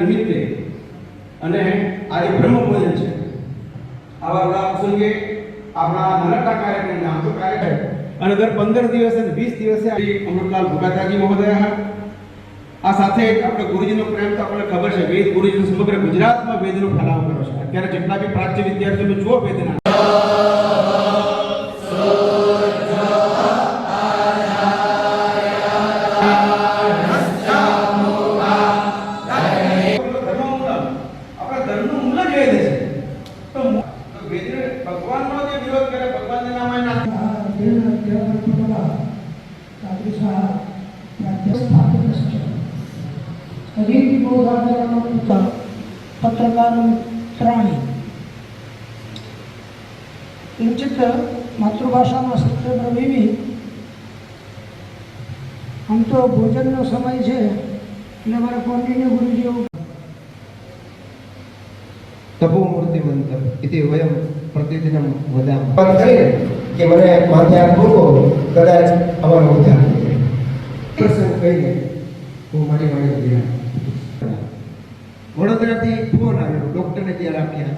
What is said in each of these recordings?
નિમિત્તે અને આ એક બ્રહ્મભોજન છે. આવા આપણા પ્રસંગે આપણા નાનકડા કાર્યક્રમ આમ તો કાર્યક્રમ અને દર પંદર દિવસે અને વીસ દિવસે અમૃતલાલ ભુગાતાજી મહોદય આ સાથે આપણે ગુરુજીનો પ્રેમ તો આપણને ખબર છે. વેદ ગુરુજી સમગ્ર ગુજરાતમાં વેદનો ફેલાવ કર્યો છે. અત્યારે જેટલા બી પ્રાચ્ય વિદ્યાર્થીઓ જુઓ વેદના. રીત મોધાગરનો પુત્ર પત્રકાર ત્રાણી કિંચિત માતૃભાષામાં સૂત્ર પ્રવીવી આમ તો ભોજનનો સમય છે એટલે મારે કોન્ટિન્યુ ગુરુજી એવું તપો મૂર્તિમંત ઇતિ વયમ પ્રતિદિનમ વદામ પણ કે મને માથે આ કદાચ અમારો પ્રસંગ કહીને હું મારી વાણી ગયા વડોદરાથી ફોન આવ્યો. ડૉક્ટરને ત્યાં રાખ્યા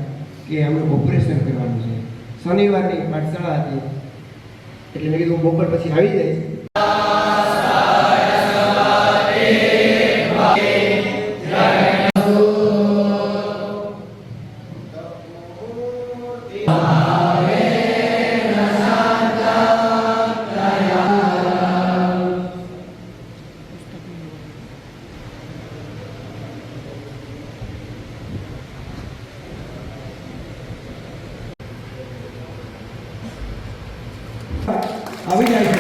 કે અમે ઓપરેશન કરવાનું છે. શનિવારની પાઠશાળા હતી. એટલે મેં કીધું બપોર પછી આવી જઈશ. આવી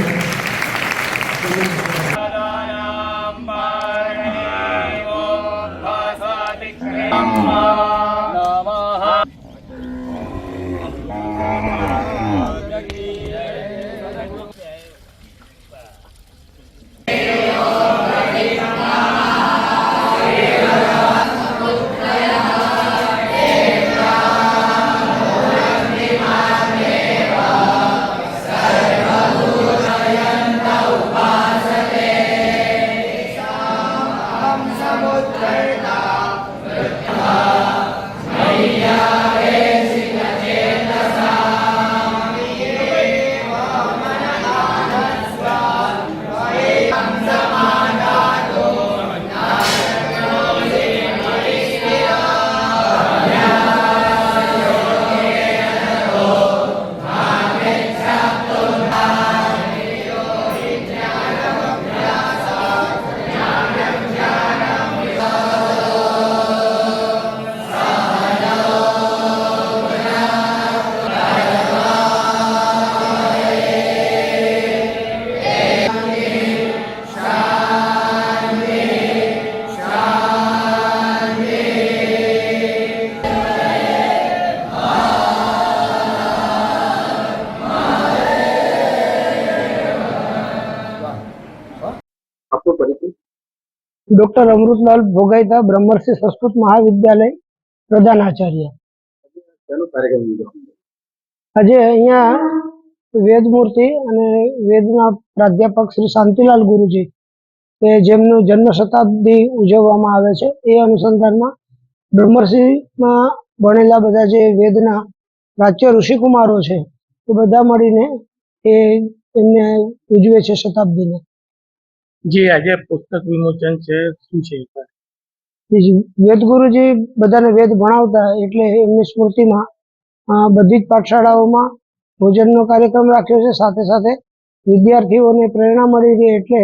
ડૉક્ટર અમૃતલાલ ભોગાઈતા બ્રહ્મર્ષિ સંસ્કૃત મહાવિદ્યાલય પ્રધાન આચાર્ય. આજે અહીંયા વેદમૂર્તિ અને વેદના પ્રાધ્યાપક શ્રી શાંતિલાલ ગુરુજી કે જેમનું જન્મ શતાબ્દી ઉજવવામાં આવે છે એ અનુસંધાનમાં બ્રહ્મર્ષિમાં ભણેલા બધા જે વેદના પ્રાચ્ય ઋષિકુમારો છે એ બધા મળીને એ એમને ઉજવે છે શતાબ્દીને. જે આજે પુસ્તક વિમોચન છે, શું છે વેદ ગુરુજી બધાને વેદ ભણાવતા એટલે એમની સ્મૃતિમાં બધી જ પાઠશાળાઓમાં ભોજનનો કાર્યક્રમ રાખ્યો છે. સાથે સાથે વિદ્યાર્થીઓને પ્રેરણા મળી રહે એટલે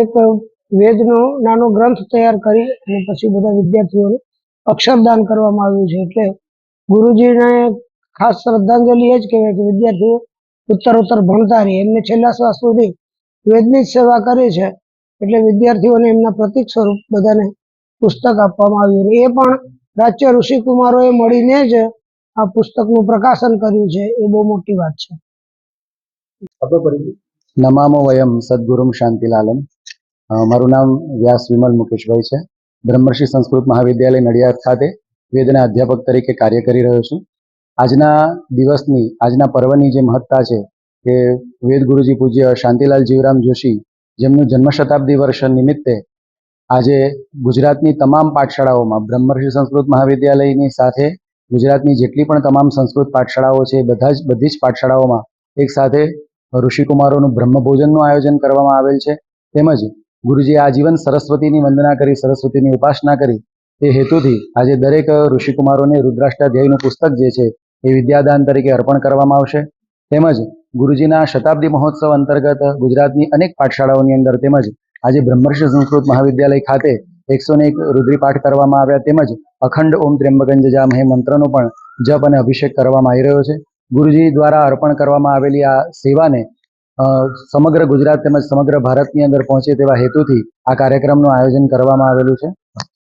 એક વેદનો નાનો ગ્રંથ તૈયાર કરી અને પછી બધા વિદ્યાર્થીઓને અક્ષરદાન કરવામાં આવ્યું છે. એટલે ગુરુજીને ખાસ શ્રદ્ધાંજલિ એ જ કહેવાય કે વિદ્યાર્થીઓ ઉત્તર ઉત્તર ભણતા રહે. એમને છેલ્લા શ્વાસ સુધી વેદની જ સેવા કરી છે એટલે વિદ્યાર્થીઓને એમના પ્રતિક સ્વરૂપ બધાને પુસ્તક આપવામાં આવ્યું એ પણ રાજ્ય ઋષિકુમારોએ મળીને જ આ પુસ્તકનું પ્રકાશન કર્યું છે. એ બહુ મોટી વાત છે. નમામો વયમ સદગુરુમ શાંતિલાલમ. મારું નામ વ્યાસ વિમલ મુકેશભાઈ છે. બ્રહ્મર્ષિ સંસ્કૃત મહાવિદ્યાલય નડિયાદ ખાતે વેદના અધ્યાપક તરીકે કાર્ય કરી રહ્યો છું. આજના દિવસની આજના પર્વની જે મહત્તા છે કે વેદ ગુરુજી પૂજ્ય શાંતિલાલ જીવરામ જોશી જેમનું જન્મ શતાબ્દી વર્ષ નિમિત્તે આજે ગુજરાતની તમામ પાઠશાળાઓમાં બ્રહ્મર્ષિ સંસ્કૃત મહાવિદ્યાલયની સાથે ગુજરાતની જેટલી પણ તમામ સંસ્કૃત પાઠશાળાઓ છે, બધા જ, બધી જ પાઠશાળાઓમાં એક સાથે ઋષિકુમારોનું બ્રહ્મભોજનનું આયોજન કરવામાં આવેલ છે. તેમજ ગુરુજીએ આજીવન સરસ્વતીની વંદના કરી, સરસ્વતીની ઉપાસના કરી. તે હેતુથી આજે દરેક ઋષિકુમારોને રુદ્રાષ્ટાધ્યાયનું પુસ્તક જે છે એ વિદ્યાદાન તરીકે અર્પણ કરવામાં આવશે. તેમજ ગુરુજીના શતાબ્દી મહોત્સવ અંતર્ગત ગુજરાતની અનેક પાઠશાળાઓની અંદર તેમજ આજે બ્રહ્મર્ષિ સંસ્કૃત મહાવિદ્યાલય ખાતે એકસો ને એક રુદ્રીપાઠ કરવામાં આવ્યા તેમજ અખંડ ઓમ ત્ર્યંબકંજ જામ હે મંત્રનો પણ જપ અને અભિષેક કરવામાં આવી રહ્યો છે. ગુરુજી દ્વારા અર્પણ કરવામાં આવેલી આ સેવાને સમગ્ર ગુજરાત તેમજ સમગ્ર ભારતની અંદર પહોંચે તેવા હેતુથી આ કાર્યક્રમનું આયોજન કરવામાં આવેલું છે.